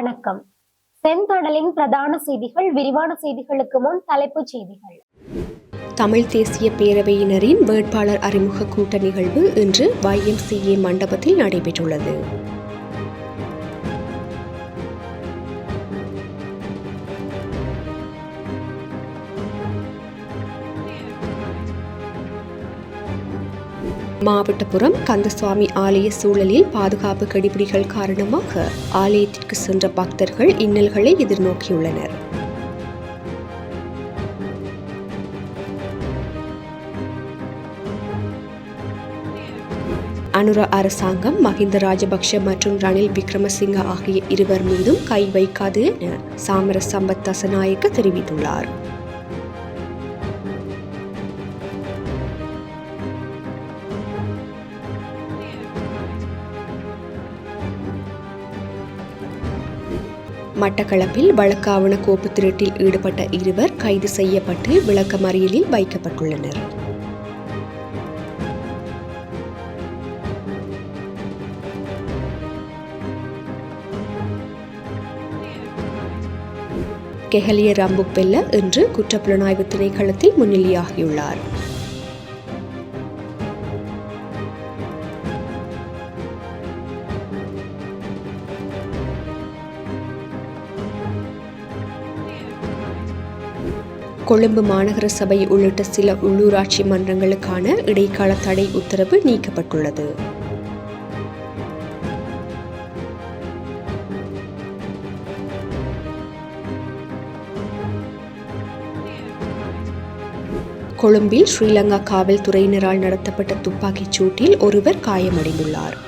வணக்கம். செந்தடலின் பிரதான செய்திகள் விரிவான செய்திகளுக்கு முன் தலைப்புச் செய்திகள். தமிழ் தேசிய பேரவையினரின் வேட்பாளர் அறிமுக கூட்ட நிகழ்வு இன்று வைஎம்சிஏ மண்டபத்தில் நடைபெற்றுள்ளது. மாவட்டபுரம் கந்தசுவாமி ஆலய சூழலில் பாதுகாப்பு கடிபிடிகள் காரணமாக ஆலயத்திற்கு சென்ற பக்தர்கள் இன்னல்களை எதிர்நோக்கியுள்ளனர். அனுர அரசாங்கம் மஹிந்த ராஜபக்ஷ மற்றும் ரணில் விக்ரமசிங்க ஆகிய இருவர் மீதும் கை வைக்காது என சாமர சம்பத் தசநாயக்க தெரிவித்துள்ளார். மட்டக்களப்பில் வழக்காவண கோப்பு திருட்டில் ஈடுபட்ட இருவர் கைது செய்யப்பட்டு விளக்கமறியலில் வைக்கப்பட்டுள்ளனர். கெஹலிய ரம்புப்பெல்ல இன்று குற்றப்புலனாய்வு திணைக்களத்தில் முன்னிலையாகியுள்ளார். கொழும்பு மாநகர சபை உள்ளிட்ட சில உள்ளூராட்சி மன்றங்களுக்கான இடைக்கால தடை உத்தரவு நீக்கப்பட்டுள்ளது. கொழும்பில் ஸ்ரீலங்கா காவல்துறையினரால் நடத்தப்பட்ட துப்பாக்கிச் சூட்டில் ஒருவர் காயமடைந்துள்ளார்.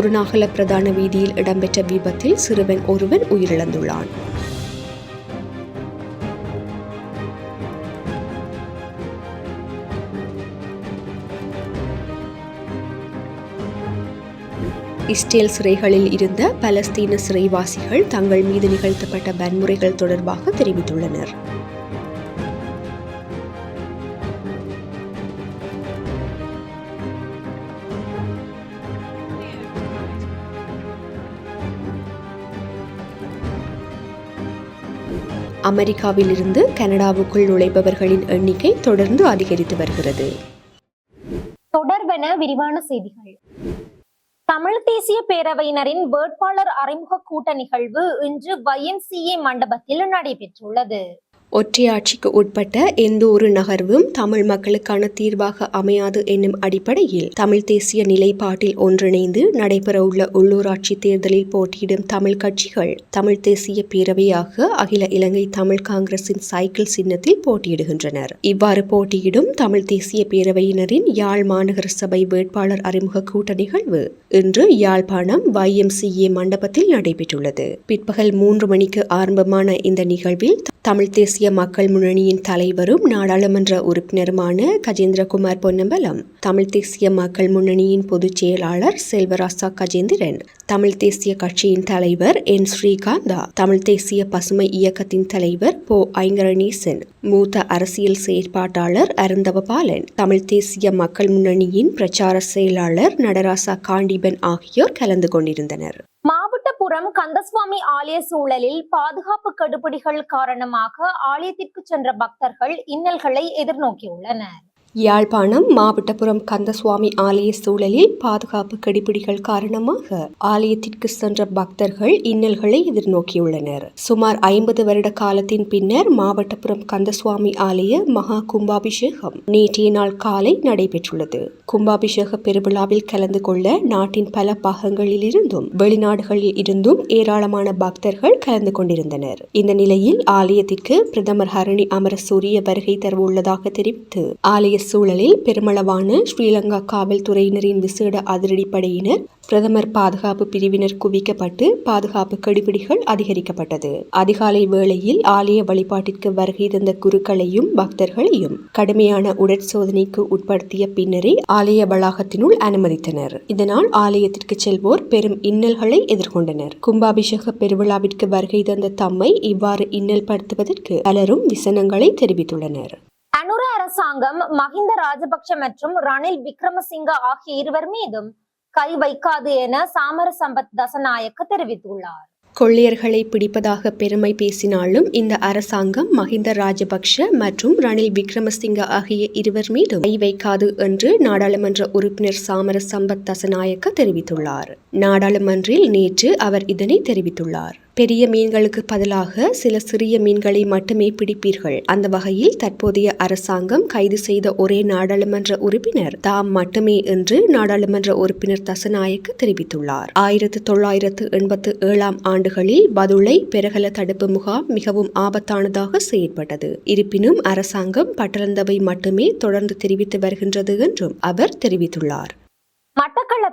குருநாகல பிரதான வீதியில் இடம்பெற்ற விபத்தில் சிறுவன் ஒருவன் உயிரிழந்துள்ளான். இஸ்ரேல் சிறைகளில் இருந்த பலஸ்தீன சிறைவாசிகள் தங்கள் மீது நிகழ்த்தப்பட்ட வன்முறைகள் தொடர்பாக தெரிவித்துள்ளனர். அமெரிக்காவில் இருந்து கனடாவுக்குள் நுழைபவர்களின் எண்ணிக்கை தொடர்ந்து அதிகரித்து வருகிறது. தொடர்பென விரிவான செய்திகள். தமிழ் தேசிய பேரவையினரின் வேட்பாளர் அறிமுக கூட்ட நிகழ்வு இன்று வயன்சிஏ மண்டபத்தில் நடைபெற்றுள்ளது. ஒற்றையாட்சிக்கு உட்பட்ட எந்த ஒரு நகர்வும் தமிழ் மக்களுக்கான தீர்வாக அமையாது என்னும் அடிப்படையில் தமிழ் தேசிய நிலைப்பாட்டில் ஒன்றிணைந்து நடைபெறவுள்ள உள்ளூராட்சி தேர்தலில் போட்டியிடும் தமிழ் கட்சிகள் தமிழ் தேசிய பேரவையாக அகில இலங்கை தமிழ் காங்கிரசின் சைக்கிள் சின்னத்தில் போட்டியிடுகின்றனர். இவ்வாறு போட்டியிடும் தமிழ் தேசிய பேரவையினரின் யாழ் மாநகர சபை வேட்பாளர் அறிமுக கூட்ட நிகழ்வு இன்று யாழ்ப்பாணம் வைஎம்சிஏ மண்டபத்தில் நடைபெற்றுள்ளது. பிற்பகல் மூன்று மணிக்கு ஆரம்பமான இந்த நிகழ்வில் தமிழ் தேசிய மக்கள் முன்னணியின் தலைவரும் நாடாளுமன்ற உறுப்பினருமான கஜேந்திரகுமார் பொன்னம்பலம் தமிழ் தேசிய மக்கள் முன்னணியின் பொதுச் செயலாளர் செல்வராசா கஜேந்திரன் தமிழ் தேசிய கட்சியின் தலைவர் என் ஸ்ரீகாந்தா தமிழ் தேசிய பசுமை இயக்கத்தின் தலைவர் போ ஐங்கரணீசன் மூத்த அரசியல் செயற்பாட்டாளர் அருந்தவபாலன் தமிழ் தேசிய மக்கள் முன்னணியின் பிரச்சார செயலாளர் நடராசா காண்டிபன் ஆகியோர் கலந்து கொண்டிருந்தனர். மாவட்டபுரம் கந்தசுவாமி ஆலய சூழலில் பாதுகாப்பு கடுபிடிகள் காரணமாக ஆலயத்திற்கு சென்ற பக்தர்கள் இன்னல்களை எதிர்நோக்கியுள்ளனர். யாழ்ப்பாணம் மாவட்டபுரம் கந்தசுவாமி ஆலய சூழலில் பாதுகாப்பு கடிபிடிகள் காரணமாக ஆலயத்திற்கு சென்ற பக்தர்கள் இன்னல்களை எதிர்நோக்கியுள்ளனர். சுமார் ஐம்பது வருட காலத்தின் பின்னர் மாவட்டபுரம் கந்தசுவாமி ஆலய மகா கும்பாபிஷேகம் நேற்றைய நாள் காலை நடைபெற்றுள்ளது. கும்பாபிஷேக பெருவிழாவில் கலந்து கொள்ள நாட்டின் பல பாகங்களில் இருந்தும் வெளிநாடுகளில் இருந்தும் ஏராளமான பக்தர்கள் கலந்து கொண்டிருந்தனர். இந்த நிலையில் ஆலயத்திற்கு பிரதமர் ஹரணி அமரசூரிய வருகை தரவுள்ளதாக தெரிவித்து ஆலய சூழலில் பெருமளவான ஸ்ரீலங்கா காவல்துறையினரின் விசேட அதிரடிப்படையினர் பிரதமர் பாதுகாப்பு பிரிவினர் குவிக்கப்பட்டு பாதுகாப்பு கெடுபிடிகள் அதிகரிக்கப்பட்டது. அதிகாலை வேளையில் ஆலய வழிபாட்டிற்கு வருகை தந்த குருக்களையும் பக்தர்களையும் கடுமையான உடற்சோதனைக்கு உட்படுத்திய பின்னரே ஆலய வளாகத்தினுள் அனுமதித்தனர். இதனால் ஆலயத்திற்கு செல்வோர் பெரும் இன்னல்களை எதிர்கொண்டனர். கும்பாபிஷேக பெருவிழாவிற்கு வருகை தந்த தம்மை இவ்வாறு இன்னல் படுத்துவதற்கு பலரும் விசனங்களை தெரிவித்துள்ளனர். அனுர அரசாங்கம் மஹிந்த ராஜபக்ஷ மற்றும் ரணில் விக்ரமசிங்க ஆகிய இருவர் மீதும் கை வைக்காது என சாமர சம்பத் தசநாயக்க தெரிவித்துள்ளார். கொள்ளையர்களை பிடிப்பதாக பெருமை பேசினாலும் இந்த அரசாங்கம் மஹிந்த ராஜபக்ஷ மற்றும் ரணில் விக்ரமசிங்க ஆகிய இருவர் மீதும் கை வைக்காது என்று நாடாளுமன்ற உறுப்பினர் சாமர சம்பத் தசநாயக்க தெரிவித்துள்ளார். நாடாளுமன்றில் நேற்று அவர் இதனை தெரிவித்துள்ளார். பெரிய மீன்களுக்கு பதிலாக சில சிறிய மீன்களை மட்டுமே பிடிப்பீர்கள். அந்த வகையில் தற்போதைய அரசாங்கம் கைது செய்த ஒரே நாடாளுமன்ற உறுப்பினர் தாம் மட்டுமே என்று நாடாளுமன்ற உறுப்பினர் தசநாயக்க தெரிவித்துள்ளார். ஆயிரத்து தொள்ளாயிரத்து எண்பத்து ஏழாம் ஆண்டுகளில் பதுளை பெருகல தடுப்பு முகாம் மிகவும் ஆபத்தானதாக செயற்பட்டது. இருப்பினும் அரசாங்கம் பட்டளந்தவை மட்டுமே தொடர்ந்து தெரிவித்து வருகின்றது என்றும் அவர் தெரிவித்துள்ளார்.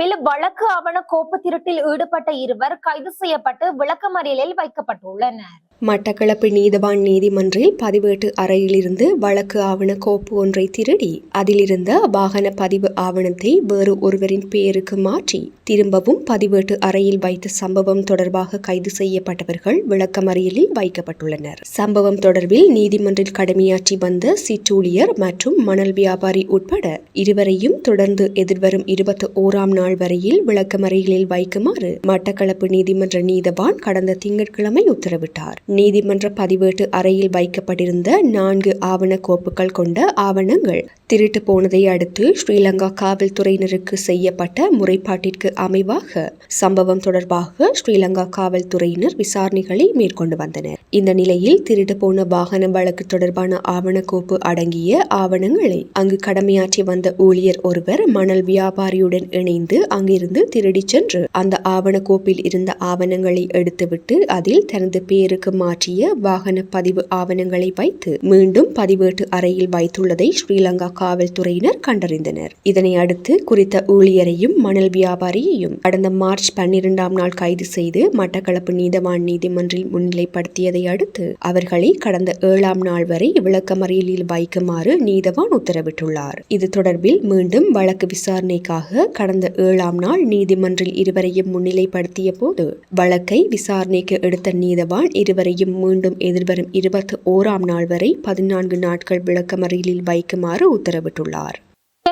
தரப்பில் வழக்கு ஆவண கோப்பு திருட்டில் ஈடுபட்ட இருவர் கைது செய்யப்பட்டு விளக்கமறியலில் வைக்கப்பட்டுள்ளனர். மட்டக்களப்பு நீதவான் நீதிமன்றில் பதிவேட்டு அறையிலிருந்து வழக்கு ஆவண கோப்பு ஒன்றை திருடி அதிலிருந்த வாகன பதிவு ஆவணத்தை வேறு ஒருவரின் பெயருக்கு மாற்றி திரும்பவும் பதிவேட்டு அறையில் வைத்த சம்பவம் தொடர்பாக கைது செய்யப்பட்டவர்கள் விளக்கமறியலில் வைக்கப்பட்டுள்ளனர். சம்பவம் தொடர்பில் நீதிமன்றில் கடமையாற்றி வந்த சிற்றூழியர் மற்றும் மணல் வியாபாரி உட்பட இருவரையும் தொடர்ந்து எதிர்வரும் இருபத்தி ஓராம் நாள் வரையில் விளக்கமறைகளில் வைக்குமாறு மட்டக்களப்பு நீதிமன்ற நீதவான் கடந்த திங்கட்கிழமை உத்தரவிட்டார். நீதிமன்ற பதிவேட்டு அறையில் வைக்கப்பட்டிருந்த நான்கு ஆவண கோப்புகள் கொண்ட ஆவணங்கள் திருட்டு போனதை அடுத்து ஸ்ரீலங்கா காவல்துறையினருக்கு செய்யப்பட்ட முறைப்பாட்டிற்கு அமைவாக சம்பவம் தொடர்பாக ஸ்ரீலங்கா காவல்துறையினர் விசாரணைகளை மேற்கொண்டு வந்தனர். இந்த நிலையில் திருட்டு போன வாகன வழக்கு தொடர்பான ஆவணக்கோப்பு அடங்கிய ஆவணங்களை அங்கு கடமையாற்றி வந்த ஊழியர் ஒருவர் மணல் வியாபாரியுடன் இணைந்து அங்கிருந்து திருடிச் சென்று அந்த ஆவணக்கோப்பில் இருந்த ஆவணங்களை எடுத்துவிட்டு அதில் தனது பேருக்கு மாற்றிய வாகன பதிவு ஆவணங்களை வைத்து மீண்டும் பதிவேட்டு அறையில் வைத்துள்ளதை ஸ்ரீலங்கா காவல்துறையினர் கண்டறிந்தனர். இதனை அடுத்து குறித்த ஊழியரையும் மணல் வியாபாரியையும் கடந்த மார்ச் பன்னிரெண்டாம் நாள் கைது செய்து மட்டக்களப்பு நீதவான் நீதிமன்றில் முன்னிலைப்படுத்தியதை அடுத்து அவர்களை கடந்த ஏழாம் நாள் வரை விளக்கமறியலில் வைக்குமாறு நீதவான் உத்தரவிட்டுள்ளார். இது தொடர்பில் மீண்டும் வழக்கு விசாரணைக்காக கடந்த ஏழாம் நாள் நீதிமன்றில் இருவரையும் முன்னிலைப்படுத்திய போது வழக்கை விசாரணைக்கு எடுத்த நீதவான் இருவரையும் மீண்டும் எதிர்வரும் இருபத்தி ஓராம் நாள் வரை பதினான்கு நாட்கள் விளக்கமறியலில் வைக்குமாறு உத்தரவிட்டுள்ளார்.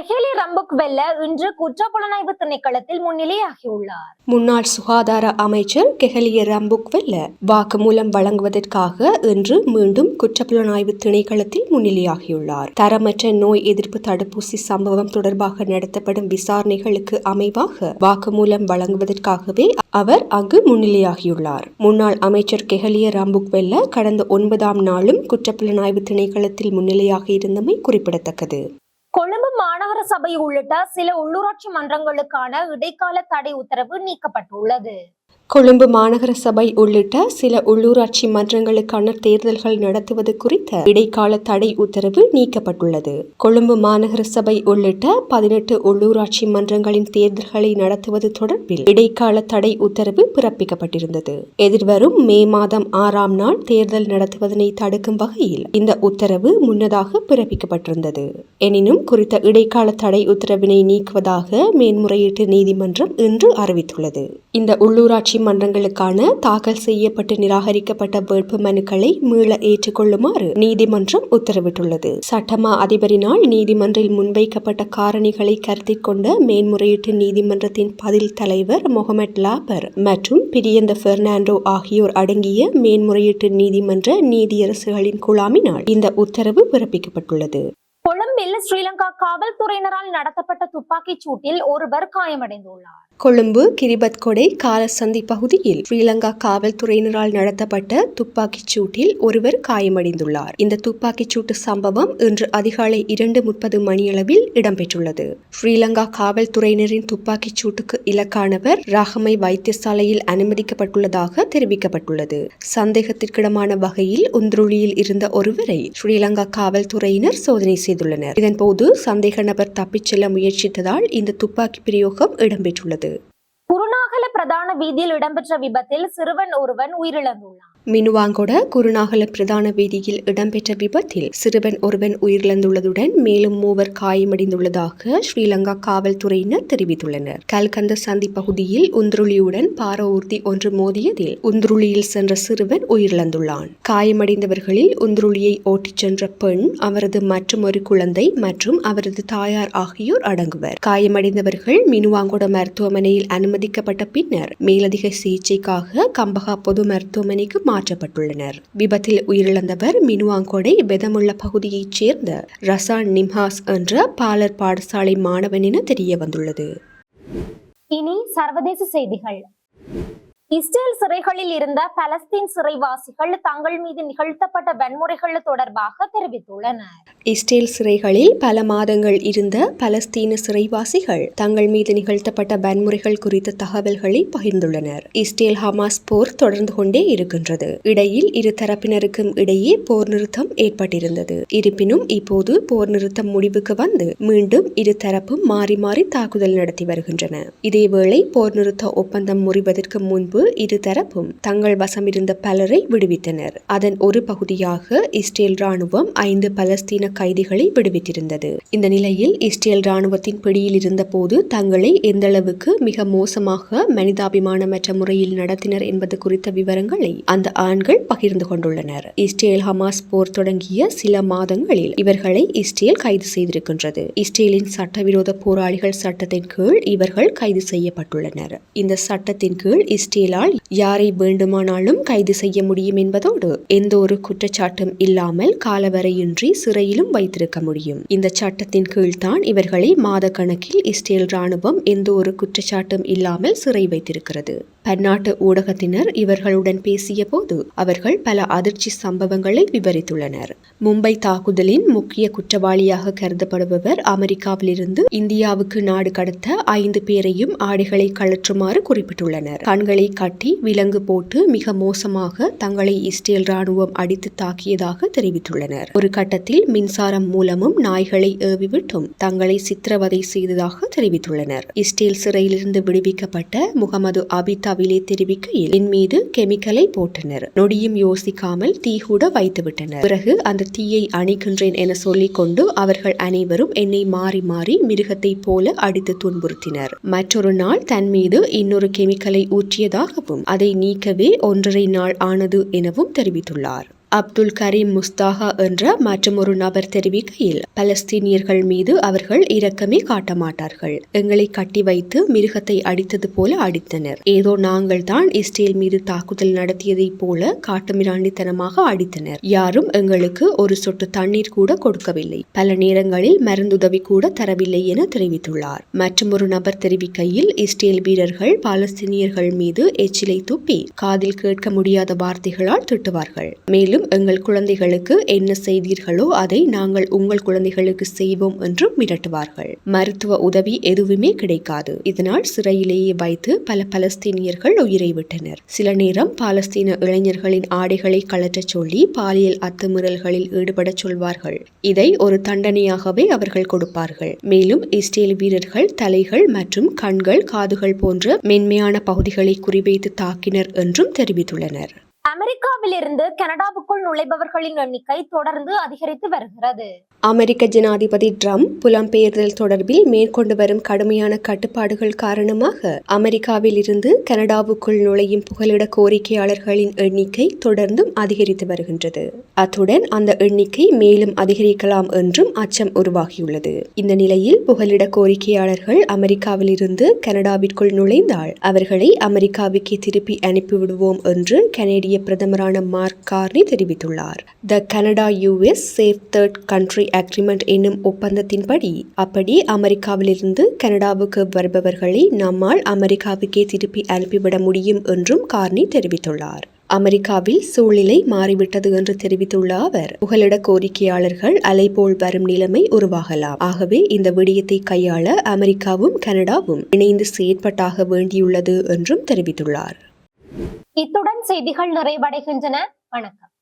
ரஹேலி ரம்புக் வெல்ல இன்று குற்றப்புலனாய்வு திணைக்களத்தில் முன்னிலையாகியுள்ளார். முன்னாள் சுகாதார அமைச்சர் கெஹலிய ரம்புக்வெல்ல வாக்குமூலம் வழங்குவதற்காக இன்று மீண்டும் குற்றப்புலனாய்வு திணைக்களத்தில் முன்னிலையாகியுள்ளார். தரமற்ற நோய் எதிர்ப்பு தடுப்பூசி சம்பவம் தொடர்பாக நடத்தப்படும் விசாரணைகளுக்கு அமைவாக வாக்குமூலம் வழங்குவதற்காகவே அவர் அங்கு முன்னிலையாகியுள்ளார். முன்னாள் அமைச்சர் கெஹலிய ரம்புக்வெல்ல கடந்த ஒன்பதாம் நாளும் குற்றப்புலனாய்வு திணைக்களத்தில் முன்னிலையாக இருந்தமை குறிப்பிடத்தக்கது. கொழும்பு மாநகர சபை உள்ளிட்ட சில உள்ளூராட்சி மன்றங்களுக்கான இடைக்கால தடை உத்தரவு நீக்கப்பட்டுள்ளது. கொழும்பு மாநகர சபை உள்ளிட்ட சில உள்ளூராட்சி மன்றங்களுக்கான தேர்தல்கள் நடத்துவது குறித்த இடைக்கால தடை உத்தரவு நீக்கப்பட்டுள்ளது. கொழும்பு மாநகர சபை உள்ளிட்ட பதினெட்டு உள்ளூராட்சி மன்றங்களின் தேர்தல்களை நடத்துவது தொடர்பில் இடைக்கால தடை உத்தரவு பிறப்பிக்கப்பட்டிருந்தது. எதிர்வரும் மே மாதம் ஆறாம் நாள் தேர்தல் நடத்துவதனை தடுக்கும் வகையில் இந்த உத்தரவு முன்னதாக பிறப்பிக்கப்பட்டிருந்தது. எனினும் குறித்த இடைக்கால தடை உத்தரவினை நீக்குவதாக மேன்முறையீட்டு நீதிமன்றம் இன்று அறிவித்துள்ளது. இந்த உள்ளூராட்சி நீதிமன்றங்களுக்கான தாக்கல் செய்யப்பட்டு நிராகரிக்கப்பட்ட வேட்பு மனுக்களை மீள ஏற்றுக்கொள்ளுமாறு நீதிமன்றம் உத்தரவிட்டுள்ளது. சட்டமா அதிபரினால் நீதிமன்றில் முன்வைக்கப்பட்ட காரணிகளை கருத்தில் கொண்ட மேன்முறையீட்டு நீதிமன்றத்தின் பதில் தலைவர் முகமட் லாபர் மற்றும் பிரியந்த பெர்னாண்டோ ஆகியோர் அடங்கிய மேன்முறையீட்டு நீதிமன்ற நீதியரசுகளின் குழாமினால் இந்த உத்தரவு பிறப்பிக்கப்பட்டுள்ளது. கொழும்பில் ஸ்ரீலங்கா காவல்துறையினரால் நடத்தப்பட்ட துப்பாக்கிச் சூட்டில் ஒருவர் காயமடைந்துள்ளார். கொழும்பு கிரிபத்கொடை காலசந்தி பகுதியில் ஸ்ரீலங்கா காவல்துறையினரால் நடத்தப்பட்ட துப்பாக்கிச் சூட்டில் ஒருவர் காயமடைந்துள்ளார். இந்த துப்பாக்கிச் சூட்டு சம்பவம் இன்று அதிகாலை இரண்டு முப்பது மணியளவில் இடம்பெற்றுள்ளது. ஸ்ரீலங்கா காவல்துறையினரின் துப்பாக்கிச் சூட்டுக்கு இலக்கானவர் ராகமை வைத்தியசாலையில் அனுமதிக்கப்பட்டுள்ளதாக தெரிவிக்கப்பட்டுள்ளது. சந்தேகத்திற்கிடமான வகையில் உந்துருளியில் இருந்த ஒருவரை ஸ்ரீலங்கா காவல்துறையினர் சோதனை செய்துள்ளனர். இதன்போது சந்தேக நபர் தப்பிச் செல்ல முயற்சித்ததால் இந்த துப்பாக்கி பிரயோகம் இடம்பெற்றுள்ளது. பிரதான வீதியில் இடம்பெற்ற விபத்தில் சிறுவன் ஒருவன் உயிரிழந்துள்ளான். மினுவாங்கொட குருநாகல பிரதான வீதியில் இடம்பெற்ற விபத்தில் சிறுவன் ஒருவன் உயிரிழந்துள்ளதுடன் மேலும் மூவர் காயமடைந்துள்ளதாக ஸ்ரீலங்கா காவல்துறையினர் தெரிவித்துள்ளனர். கல்கந்த சந்தி பகுதியில் உந்துருளியுடன் பார ஊர்தி ஒன்று மோதியதில் உந்துருளியில் சென்ற சிறுவன் உயிரிழந்துள்ளான். காயமடைந்தவர்களில் உந்துருளியை ஓட்டிச் சென்ற பெண் அவரது மற்றும் ஒரு குழந்தை மற்றும் அவரது தாயார் ஆகியோர் அடங்குவர். காயமடைந்தவர்கள் மினுவாங்கொட மருத்துவமனையில் அனுமதிக்கப்பட்ட பின்னர் மேலதிக சிகிச்சைக்காக கம்பகா பொது மருத்துவமனைக்கு மாற்றப்பட்டுள்ளனர் விபத்தில் உயிரிழந்தவர் மினுவாங்கொடை பெதமுள்ள பகுதியைச் சேர்ந்த ரசான் நிம்ஹாஸ் என்ற பாலர் பாடசாலை மாணவன் என தெரிய வந்துள்ளது இனி சர்வதேச செய்திகள். இஸ்ரேல் சிறைகளில் இருந்த பலஸ்தீன் சிறைவாசிகள் தங்கள் மீது நிகழ்த்தப்பட்ட வன்முறைகள் தொடர்பாக தெரிவித்துள்ளனர். இஸ்ரேல் சிறைகளில் பல மாதங்கள் இருந்த பலஸ்தீன சிறைவாசிகள் தங்கள் மீது நிகழ்த்தப்பட்ட வன்முறைகள் குறித்த தகவல்களை பகிர்ந்துள்ளனர். இஸ்ரேல் ஹமாஸ் போர் தொடர்ந்து கொண்டே இருக்கின்றது. இடையில் இரு தரப்பினருக்கும் இடையே போர் நிறுத்தம் ஏற்பட்டிருந்தது. இருப்பினும் இப்போது போர் நிறுத்தம் முடிவுக்கு வந்து மீண்டும் இரு தரப்பும் மாறி மாறி தாக்குதல் நடத்தி வருகின்றன. இதேவேளை போர் நிறுத்த ஒப்பந்தம் முறிவதற்கு முன்பு இருதரப்பும் தங்கள் வசமிருந்த பலரை விடுவித்தனர். அதன் ஒரு பகுதியாக இஸ்ரேல் ராணுவம் ஐந்து பலஸ்தீன கைதிகளை விடுவித்திருந்தது. இந்த நிலையில் இஸ்ரேல் ராணுவத்தின் பிடியில் இருந்தபோது தங்களை எந்தளவுக்கு மிக மோசமாக மனிதாபிமானமற்ற முறையில் நடத்தினர் என்பது குறித்த விவரங்களை அந்த ஆண்கள் பகிர்ந்து கொண்டுள்ளனர். இஸ்ரேல் ஹமாஸ் போர் தொடங்கிய சில மாதங்களில் இவர்களை இஸ்ரேல் கைது செய்திருக்கின்றது. இஸ்ரேலின் சட்டவிரோத போராளிகள் சட்டத்தின் கீழ் இவர்கள் கைது செய்யப்பட்டுள்ளனர். இந்த சட்டத்தின் கீழ் செயலால் யாரை வேண்டுமானாலும் கைது செய்ய முடியும் என்பதோடு எந்த ஒரு குற்றச்சாட்டும் இல்லாமல் காலவரையின்றி சிறையிலும் வைத்திருக்க முடியும். இந்த சட்டத்தின் கீழ்தான் இவர்களை மாத கணக்கில் இஸ்ரேல் ராணுவம் எந்த ஒரு குற்றச்சாட்டும் இல்லாமல் சிறை வைத்திருக்கிறது. பன்னாட்டு ஊடகத்தினர் இவர்களுடன் பேசிய போது அவர்கள் பல அதிர்ச்சி சம்பவங்களை விவரித்துள்ளனர். மும்பை தாக்குதலின் முக்கிய குற்றவாளியாக கருதப்படுபவர் அமெரிக்காவிலிருந்து இந்தியாவுக்கு நாடு கடத்த ஐந்து பேரையும் ஆடைகளை கழற்றுமாறு குறிப்பிட்டுள்ளனர். கண்களை கட்டி விலங்கு போட்டு மிக மோசமாக தங்களை இஸ்ரேல் ராணுவம் அடித்து தாக்கியதாக தெரிவித்துள்ளனர். ஒரு கட்டத்தில் மின்சாரம் மூலமும் நாய்களை ஏவிவிட்டும் தங்களை சித்திரவதை செய்ததாக தெரிவித்துள்ளனர். இஸ்ரேல் சிறையிலிருந்து விடுவிக்கப்பட்ட முகமது அபிதா அபிதாவிலே தெரிவிக்கையில் என் மீது கெமிக்கலை போட்டனர். நொடியும் யோசிக்காமல் தீ கூட வைத்துவிட்டனர். பிறகு அந்த தீயை அணைக்கின்றேன் என சொல்லிக் கொண்டு அவர்கள் அனைவரும் என்னை மாறி மாறி மிருகத்தை போல அடித்து துன்புறுத்தினர். மற்றொரு நாள் தன் மீது இன்னொரு கெமிக்கலை ஊற்றியதாகவும் அதை நீக்கவே ஒன்றரை நாள் ஆனது எனவும் தெரிவித்துள்ளார். அப்துல் கரீம் முஸ்தாகா என்ற மற்றொரு நபர் தெரிவிக்கையில் பலஸ்தீனியர்கள் மீது அவர்கள் இரக்கமே காட்ட மாட்டார்கள். எங்களை கட்டி வைத்து மிருகத்தை அடித்தது போல அடித்தனர். ஏதோ நாங்கள் தான் இஸ்ரேல் மீது தாக்குதல் நடத்தியதைப் போல காட்டுமிராண்டித்தனமாக அடித்தனர். யாரும் எங்களுக்கு ஒரு சொட்டு தண்ணீர் கூட கொடுக்கவில்லை. பல நேரங்களில் மருந்துதவி கூட தரவில்லை என தெரிவித்துள்ளார். மற்றொரு நபர் தெரிவிக்கையில் இஸ்ரேல் வீரர்கள் பாலஸ்தீனியர்கள் மீது எச்சிலை துப்பி காதில் கேட்க முடியாத வார்த்தைகளால் திட்டுவார்கள். மேலும் எங்கள் குழந்தைகளுக்கு என்ன செய்தீர்களோ அதை நாங்கள் உங்கள் குழந்தைகளுக்கு செய்வோம் என்றும் மிரட்டுவார்கள். மருத்துவ உதவி எதுவுமே கிடைக்காது. இதனால் சிறையிலேயே வைத்து பல பலஸ்தீனியர்கள் உயிரை விட்டனர். சில நேரம் பாலஸ்தீன இளைஞர்களின் ஆடைகளை கழற்றச் சொல்லி பாலியல் அத்துமீறல்களில் ஈடுபடச் சொல்வார்கள். இதை ஒரு தண்டனையாகவே அவர்கள் கொடுப்பார்கள். மேலும் இஸ்ரேல் வீரர்கள் தலைகள் மற்றும் கண்கள் காதுகள் போன்ற மென்மையான பகுதிகளை குறிவைத்து தாக்கினர் என்றும் தெரிவித்துள்ளனர். அமெரிக்காவிலிருந்து கனடாவுக்குள் நுழைபவர்களின் எண்ணிக்கை தொடர்ந்து அதிகரித்து வருகிறது. அமெரிக்க ஜனாதிபதி ட்ரம்ப் புலம்பெயர்தல் தொடர்பில் மேற்கொண்டு வரும் கடுமையான கட்டுப்பாடுகள் காரணமாக அமெரிக்காவில் இருந்து கனடாவுக்குள் நுழையும் புகலிட கோரிக்கையாளர்களின் எண்ணிக்கை தொடர்ந்தும் அதிகரித்து வருகின்றது. அத்துடன் அந்த எண்ணிக்கை மேலும் அதிகரிக்கலாம் என்றும் அச்சம் உருவாகியுள்ளது. இந்த நிலையில் புகலிட கோரிக்கையாளர்கள் அமெரிக்காவில் இருந்து கனடாவிற்குள் நுழைந்தால் அவர்களை அமெரிக்காவுக்கே திருப்பி அனுப்பிவிடுவோம் என்று கனேடிய பிரதமரான மார்க் கார்னி தெரிவித்துள்ளார். The Canada US safe third country agreement என்னும் ஒப்பந்தத்தின்படி அப்படி அமெரிக்காவிலிருந்து கனடாவுக்கு வருபவர்களை நம்மால் அமெரிக்காவுக்கே திருப்பி அனுப்பிவிட முடியும் என்றும் கார்னி தெரிவித்துள்ளார். அமெரிக்காவில் சூழ்நிலை மாறிவிட்டது என்று தெரிவித்துள்ள அவர் புகலிட கோரிக்கையாளர்கள் அலைபோல் வரும் நிலைமை உருவாகலாம். ஆகவே இந்த விடயத்தை கையாள அமெரிக்காவும் கனடாவும் இணைந்து செயற்பட்டாக வேண்டியுள்ளது என்றும் தெரிவித்துள்ளார். இத்துடன் செய்திகள் நிறைவடைகின்றன. வணக்கம்.